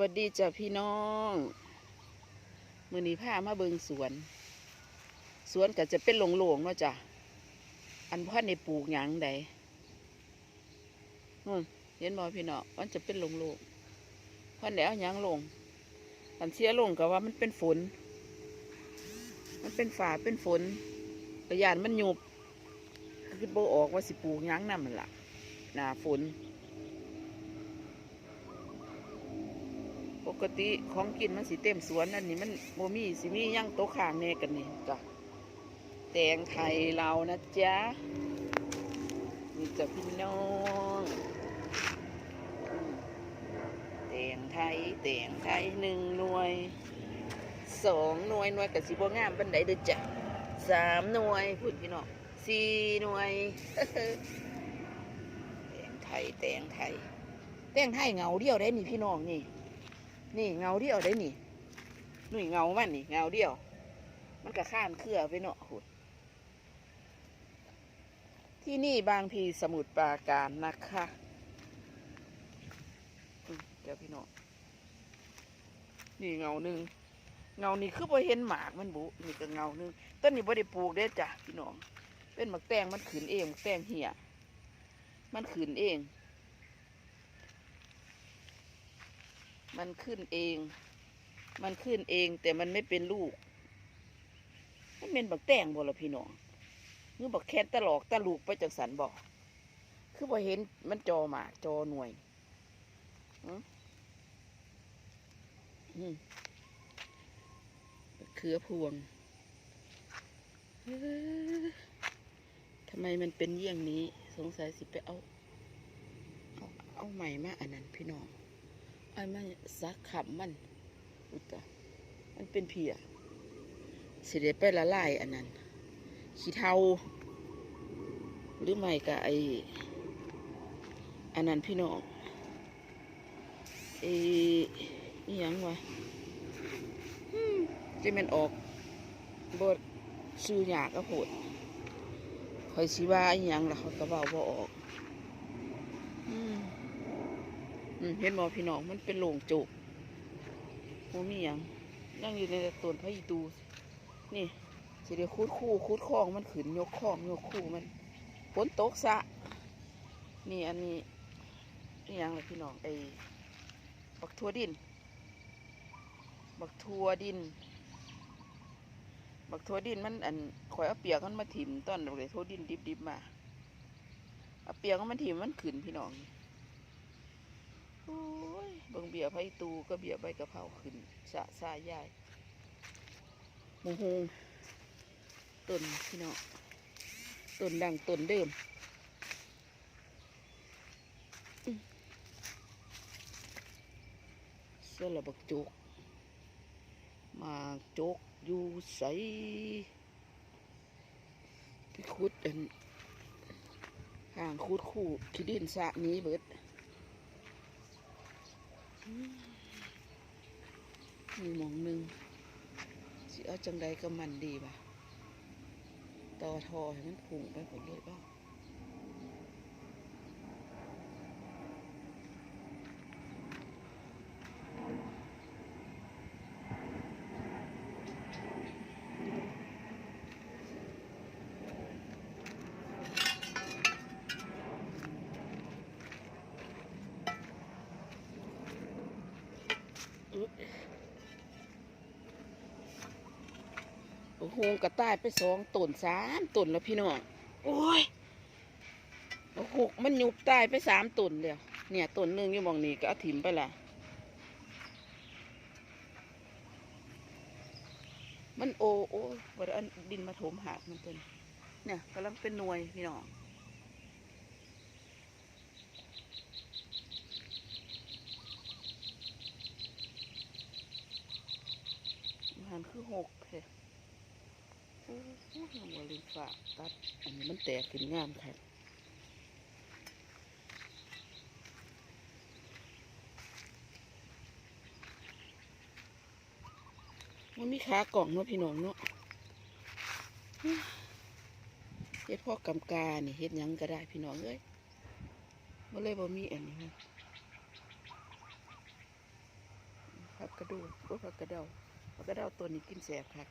วัสดีจ้ะพี่น้องมือนี้ามาเบิงสวน สวนก็จะเป็นโล่งๆเนาะจ้ะอันพ่อในปลูกหยังใดนู่นเห็นบ่พี่น้องมันจะเป็นโล่งๆพ่อไหนเอาหยังลงอันเสียลงก็ว่ามันเป็นฝน มันเป็นฝาเป็นฝนกระยานมันหยุบคือโบออกว่าสิปลูกหยังนั่นมันละหนาฝน ปกติของกินมันสิเต็มสวนอันนี้มันโมมี่สิมีหย่างโต๊ะข้างแน่กันนี่จ้ะแตงไทยเรานะจ๊ะนี่จ้ะพี่น้องแตงไทยแตงไทยหนึ่งหน่วยสองหน่วยหน่วยกับสิบงามบันไดเด้อจ้ะสามหน่วยพูดพี่น้องสี่หน่วยแตงไทยแตงไทยแตงไทยเงาเดียวได้นี่พี่น้องนี่ นี่เงาเดียวได้นี่นี่เงามันนี่เงาเดียว มันก็ข้านเครือไปเนาะหุดที่นี่บางพีสมุทรปราการนะคะเดี๋ยวพี่น้องนี่เงาหนึ่งเงานี่คือพอเห็นหมากมันบุนี่ก็เงาหนึ่งต้นนี้บ่ได้ปลูกเด้จ้ะพี่น้องเป็นหมักแตงมันขืนเองแตงเหี่ยมันขืนเอง มันขึ้นเอง มันขึ้นเอง แต่มันไม่เป็นลูก มันเป็นบักแตงบ่ละพี่น้องนึกบักแคนตะหลอกตะลูกไปจังสันบอก คือพอเห็นมันจอหมากจอหน่วยอืมเขือพวง ทำไมมันเป็นเยี่ยงนี้ สงสัยสิไปเอา เอา เอาใหม่มาอันนั้นพี่น้อง ไอ้มันซักขับมันอุตะมันเป็นเพียสิเดไปละลายอันนั้น ขี้เทาหรือไม่ก็ไออันนั้นพี่น้องเอนี่ยังวะจะมันออกบดซื้อหยากก็โผดคอยสิว่าอหยังล่ะเขาก็เบาบ่ออก เห็นบอพี่น้องมันเป็นโหลงโจกโมมีหยังยังอยู่ในต้นพระอีตูนี่สิเดียวคูดคู่คูดคลองมันขืนยกคล้องยกคู่มันฝนตกสะ นี่อันนี้นี่ยังล่ะพี่น้องไอ้บักทัวดิน บักทัวดิน บักทัวดินมันอันข่อยเอาเปียกมันมาถิ่มตอนบักเลยทัวดินดิบๆมาเอาเปียกมันมาถิ่มมันขืนพี่น้องโอ้ย เบิ่งเบียร์ไผ่ตูก็เบียร์ใบกะเพราขึ้นสะสายายหมูฮงต้นพี่น้องต้นดังต้นเดิมอื้อเสื้อละบักโจกหมากโจกอยู่ใสพี่คุดอันห่างคุดคู่ขี้ดินสระนี้เบิด มีหมองหนึ่งสิเอาจังใดก็มันดีป่ะต่อทอให้มันผุ่งไปผลเลยป่ โอ้โหกระต่ายไปสองต้นสามต้นแล้วพี่น้อง โอ้ยโอ้โหมันยุบตายไปสามต้นเลยวเนี่ยต้นหนึ่งอยู่มองนี้ก็เอาถิ่มไปละมันโอโอ้บไดเอาดินมาโถมหักมันเป็นเนี่ยกำลังเป็นหน่วยพี่น้อง มันคือหก เลยโอ้โหหัวลืมฝากตัด อันนี้มันแตกขึ้นงามค่ะมันมีขากล่องเนาะพี่น้องเนาะเฮ็ดพ่อกำกานี่เฮ็ดยังก็ได้พี่น้องเอ้ยมันเลยบ่มีอันนี้นะกระดูกโอ้ยผักกระเดา ผักกระเอาตัวนี้กินแสบค่ะ